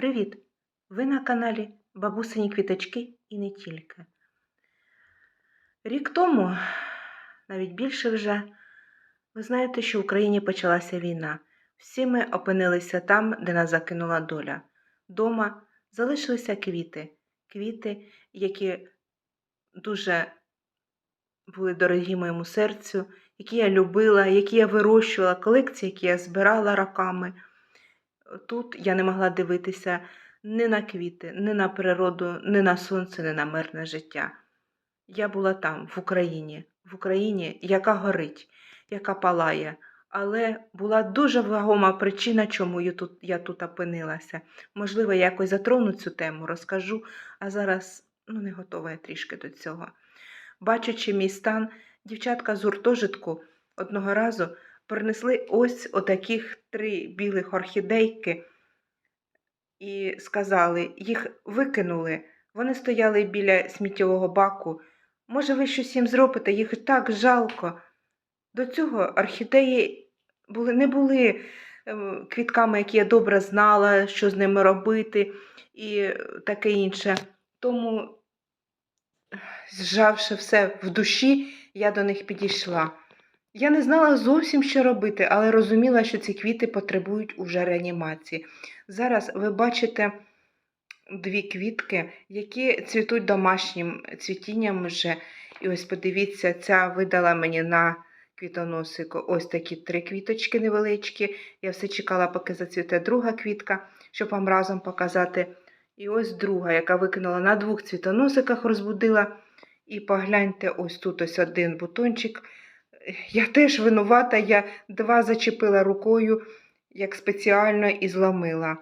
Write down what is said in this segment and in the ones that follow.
Привіт! Ви на каналі Бабусині Квіточки і не тільки. Рік тому, навіть більше вже, ви знаєте, що в Україні почалася війна. Всі ми опинилися там, де нас закинула доля. Дома залишилися квіти, квіти, які дуже були дорогі моєму серцю, які я любила, які я вирощувала, колекції, які я збирала роками. Тут я не могла дивитися ні на квіти, ні на природу, ні на сонце, ні на мирне життя. Я була там, в Україні, в Україні, яка горить, яка палає. Але була дуже вагома причина, чому я тут, я тут опинилася. Можливо, я якось затрону цю тему, розкажу, а зараз ну, не готова я трішки до цього. Бачачи мій стан, дівчатка з гуртожитку одного разу принесли ось отаких три білих орхідейки і сказали, їх викинули. Вони стояли біля сміттєвого баку. Може, ви щось їм зробите, їх так жалко. До цього орхідеї були, не були ем, квітками, які я добре знала, що з ними робити і таке інше. Тому, зжавши все в душі, я до них підійшла. Я не знала зовсім, що робити, але розуміла, що ці квіти потребують уже реанімації. Зараз ви бачите дві квітки, які цвітуть домашнім цвітінням вже. І ось подивіться, ця видала мені на квітоносику ось такі три квіточки невеличкі. Я все чекала, поки зацвіте друга квітка, щоб вам разом показати. І ось друга, яка викинула на двох цвітоносиках, розбудила. І погляньте, ось тут ось один бутончик. Я теж винувата, я два зачепила рукою, як спеціально і зломила.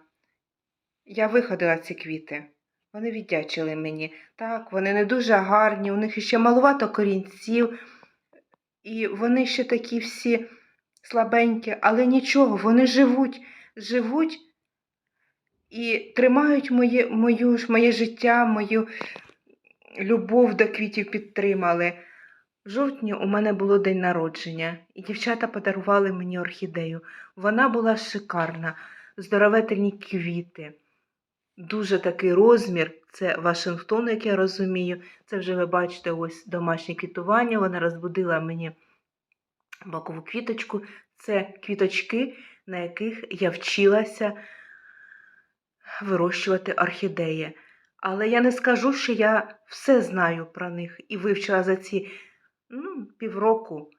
Я виходила ці квіти. Вони віддячили мені. Так, вони не дуже гарні, у них ще малувато корінців, і вони ще такі всі слабенькі, але нічого, вони живуть, живуть і тримають моє, мою, моє життя, мою любов до квітів підтримали. В жовтні у мене було день народження, і дівчата подарували мені орхідею. Вона була шикарна, здоровительні квіти. Дуже такий розмір. Це Вашингтон, як я розумію. Це вже ви бачите ось домашнє квітування. Вона розбудила мені бокову квіточку. Це квіточки, на яких я вчилася вирощувати орхідеї. Але я не скажу, що я все знаю про них і вивчила за ці ну, півроку.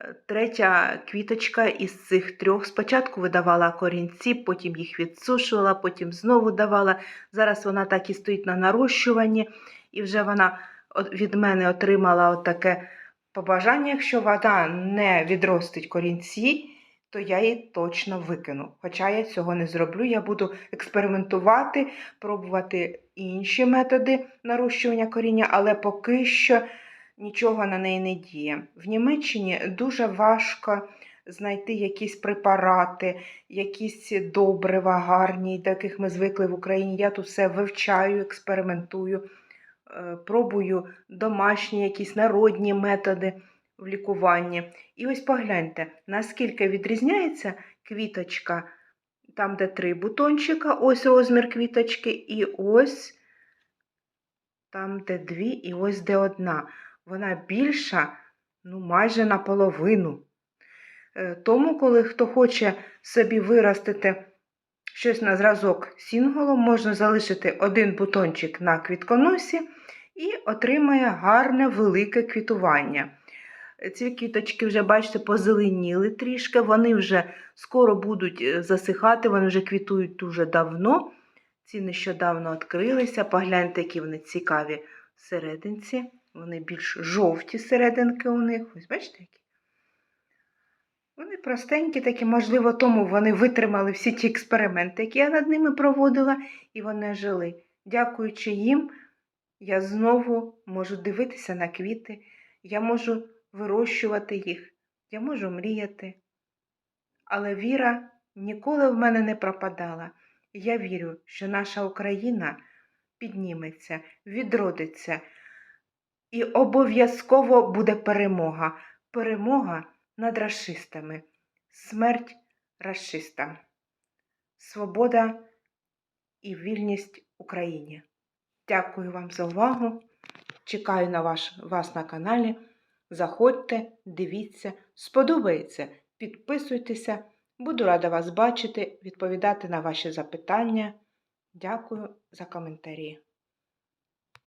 Е, Третя квіточка із цих трьох спочатку видавала корінці, потім їх відсушувала, потім знову давала. Зараз вона так і стоїть на нарощуванні, і вже вона від мене отримала от таке побажання, якщо вона не відростить корінці, то я її точно викину. Хоча я цього не зроблю, я буду експериментувати, пробувати інші методи нарощування коріння, але поки що нічого на неї не діє. В Німеччині дуже важко знайти якісь препарати, якісь добрива гарні, до яких ми звикли в Україні. Я тут все вивчаю, експериментую, е, пробую домашні якісь народні методи в лікуванні. І ось погляньте, наскільки відрізняється квіточка, там, де три бутончика, ось розмір квіточки, і ось там, де дві, і ось де одна. Вона більша, ну, майже наполовину. Е, Тому, коли хто хоче собі виростити щось на зразок сінголом, можна залишити один бутончик на квітконосі і отримає гарне велике квітування. Ці квіточки вже, бачите, позеленіли трішки, вони вже скоро будуть е, засихати, вони вже квітують дуже давно. Ці нещодавно відкрилися. Погляньте, які вони цікаві всерединці. Вони більш жовті серединки у них. Ось бачите які? Вони простенькі, такі, можливо, тому вони витримали всі ті експерименти, які я над ними проводила, і вони жили. Дякуючи їм, я знову можу дивитися на квіти, я можу вирощувати їх, я можу мріяти. Але віра ніколи в мене не пропадала. Я вірю, що наша Україна підніметься, відродиться, і обов'язково буде перемога. Перемога над расистами. Смерть расистам. Свобода і вільність Україні. Дякую вам за увагу. Чекаю на ваш, вас на каналі. Заходьте, дивіться, сподобається, підписуйтеся. Буду рада вас бачити, відповідати на ваші запитання. Дякую за коментарі.